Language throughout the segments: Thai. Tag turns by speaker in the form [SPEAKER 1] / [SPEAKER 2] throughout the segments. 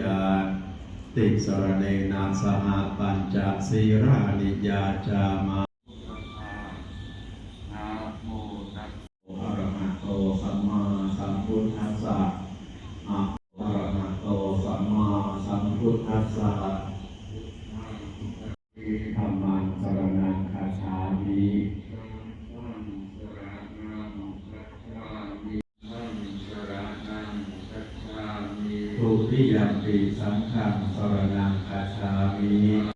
[SPEAKER 1] ยา
[SPEAKER 2] ติส
[SPEAKER 1] รเนนาสหปัญจศีรา
[SPEAKER 2] นิยาจามา
[SPEAKER 1] ติยมปีสังฆังสรณังคาชามิ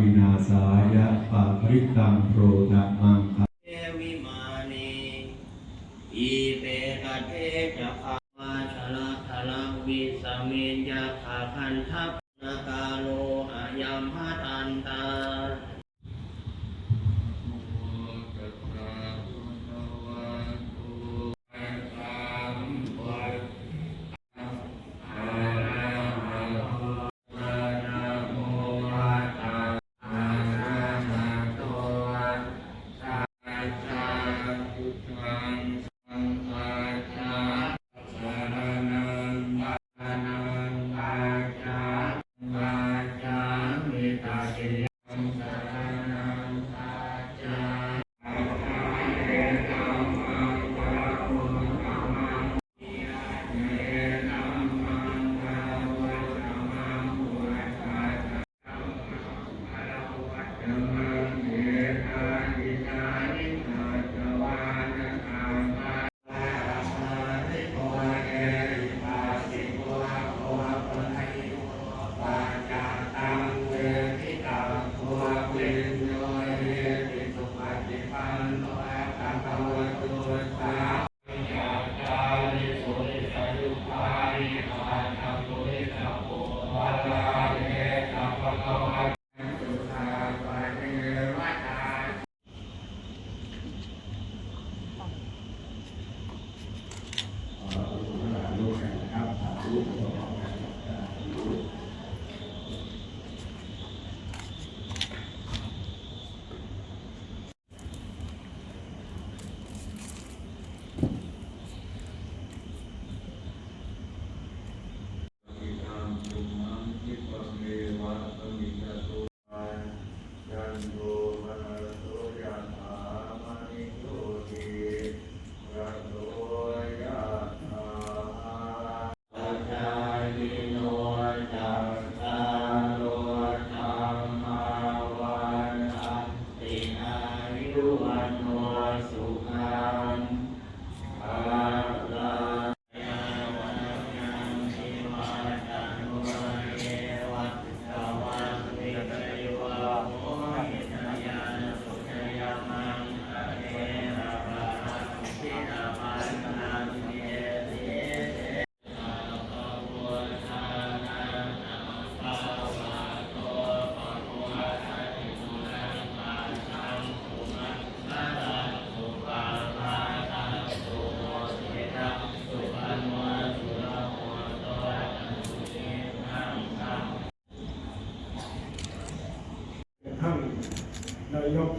[SPEAKER 2] วินาสายะปา
[SPEAKER 1] ริตังโปรดมังคะ
[SPEAKER 3] เทวิมานีอีเปกะเทจะ ยั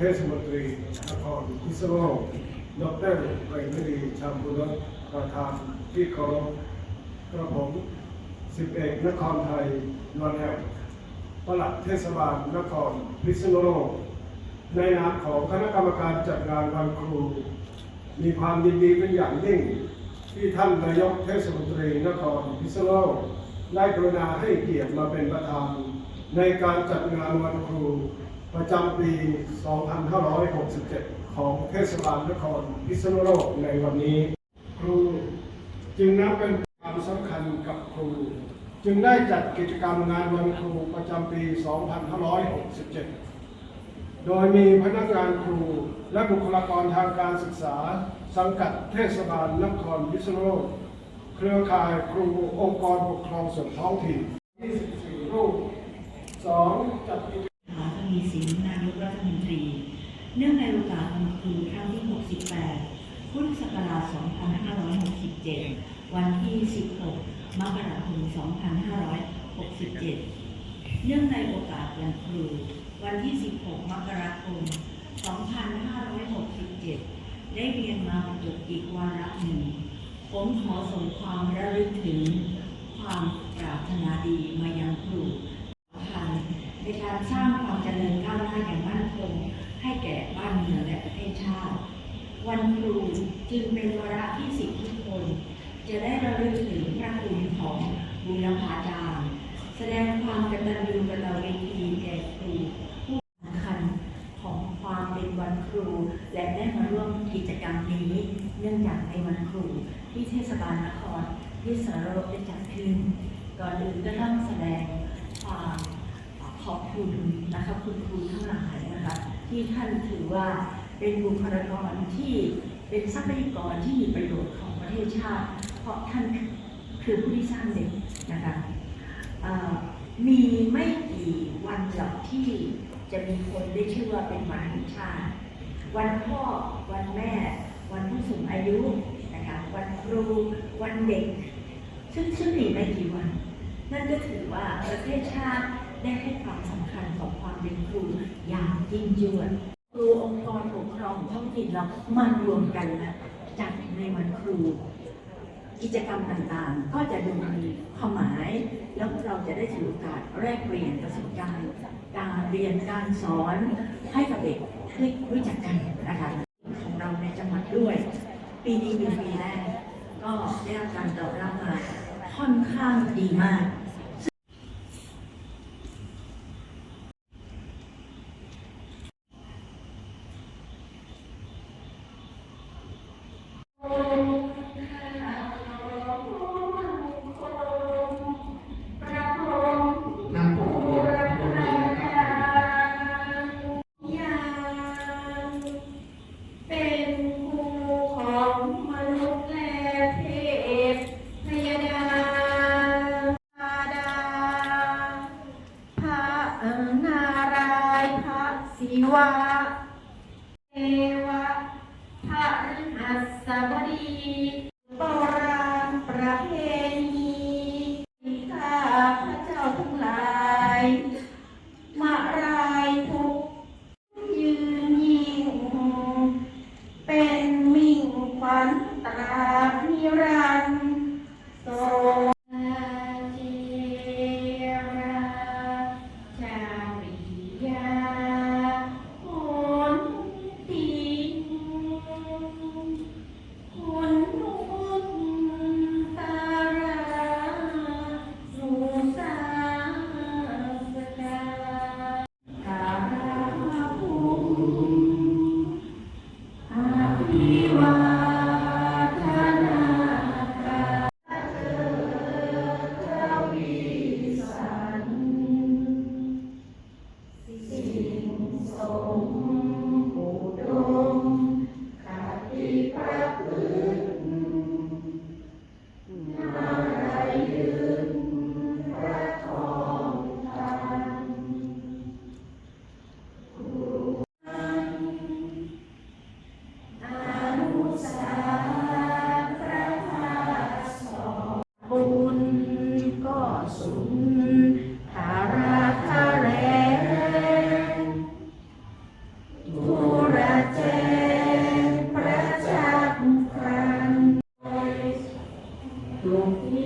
[SPEAKER 3] เท
[SPEAKER 4] ศมนตรีนครพิษณุโลกดรเรนดีชามบุรสประธานที่เคารพกระผมสิบเอกนครไทยนวลแหวปลัดเทศบาลนครพิษณุโลก ในนามของคณะกรรมการจัดงานวันครู มีความยินดีเป็นอย่างยิ่ง ที่ท่านนายกเทศมนตรีนครพิษณุโลก ได้กรุณาให้เกียรติมาเป็นประธานในการจัดงานวันครู ประจำปี 2567 ของเทศบาลนครพิษณุโลกในวันนี้ ครูจึงนับเป็นความสำคัญกับครู จึงได้จัดกิจกรรมงานวันครูประจำปี 2567 โดยมีพนักงานครูและบุคลากรทางการศึกษา สังกัดเทศบาลนครพิษณุโลก เครือข่ายครูองค์กรปกครองส่วนท้องถิ่น24รูป 2. จัดกิจ
[SPEAKER 5] วีสินนายกรัฐมนตรี เนื่องในโอกาสวันครูครั้งที่ 68 พุทธศักราช 2567 วันที่ 16 มกราคม 2567 เนื่องในโอกาสวันครู วันที่ 16 มกราคม 2567 ได้เรียนมาบรรจบอีกวาระหนึ่ง ผมขอส่งความระลึกถึงความปรารถนาดีมายังครู ชาติ วันครูจึงเป็นวาระที่สิทธิทุกคน จะได้ระลึกถึงพระคุณของบุรพาจารย์แสดงความกตัญญูกตเวทีแก่ครูผู้สำคัญของความเป็นวันครู และได้มาร่วมกิจกรรมนี้ เนื่องจากในวันครู ที่เทศบาลนครที่สารบได้จัดขึ้น ก่อนอื่นก็ต้องแสดงความขอบคุณนะคะคุณครูทั้งหลายนะคะที่ท่านถือว่า เป็นบุคลากรที่เป็นทรัพยากรที่มีประโยชน์ของประเทศชาติ เพราะท่านคือผู้ที่สร้างเด็กนะคะมีไม่กี่วันหรอกที่จะมีคนได้ชื่อว่าเป็นวันแห่งชาติ วันพ่อ วันแม่ วันผู้สูงอายุนะคะวันครู วันเด็ก ซึ่งซึ่งมีไม่กี่วัน นั่นก็ถือว่าประเทศชาติได้ให้ความสำคัญของความเป็นครูอย่างยิ่งยวด ครูองค์กรปกครองท้องถิ่นเรามารวมกันนะจัดในวันครู กิจกรรมต่างๆ ก็จะดูมีความหมาย แล้วเราจะได้ถือโอกาสแลกเปลี่ยนประสบการณ์ การเรียนการสอนให้กับเด็กได้รู้จักกันนะคะของเราในจังหวัดด้วย ปีนี้เป็นปีแรกก็ได้รับการตอบรับมาค่อนข้างดีมาก
[SPEAKER 6] ขวัญตรานิรันดร์ สุนทาราคาแรงทุระแจงพระจักรพรรณลุงพิ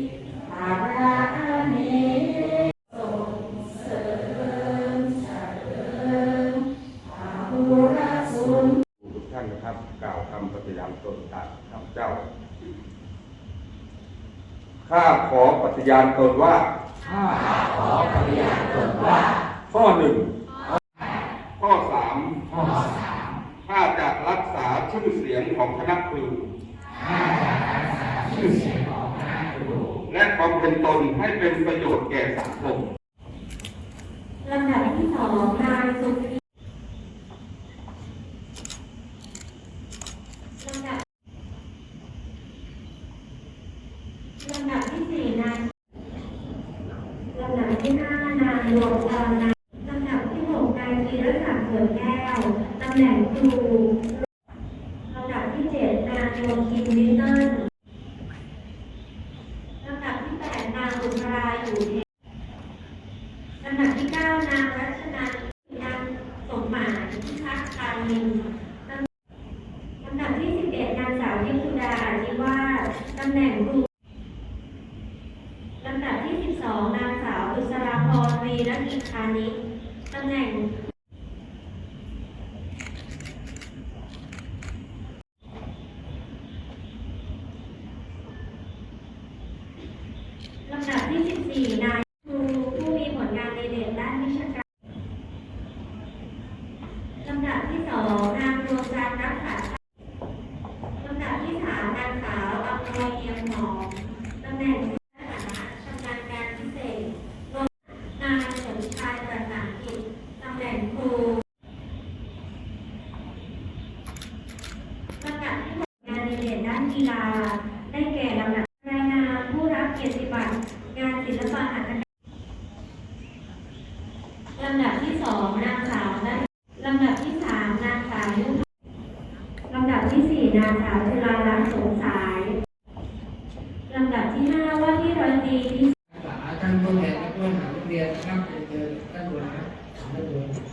[SPEAKER 6] ธาราเนส่งเสริมเฉลิมพาหุรสุน
[SPEAKER 2] ทุกท่านนะครับ กล่าวคำปฏิญาณตนตามข้าพเจ้า ข้าขอปฏิญาณตนว่า ข้าขอปฏิญาณตนว่า ข้อหนึ่งข้อสามข้อสามข้าจะรักษาชื่อเสียงของคณะครูข้าจะรักษาชื่อเสียงของคณะครูและความเป็นตนให้เป็นประโยชน์แก่สังคม
[SPEAKER 6] ลำดับที่สองนายสุขีำแหน่งครูลำดับที่เจ็ดนาง
[SPEAKER 7] โยคินนิตเติ้ลลำดับที่แปดนางอุตราอยู่เทลำดับที่เก้านางรัชนันนางสมหมายพิทักษ์คานินลำดับที่สิบเอ็ดนางสาวนิพุดานิวาตำแหน่งครูลำดับที่สิบสองนางสาวอุสราพรวีรกิจคานิตำแหน่ง ลำดับที่2นางดว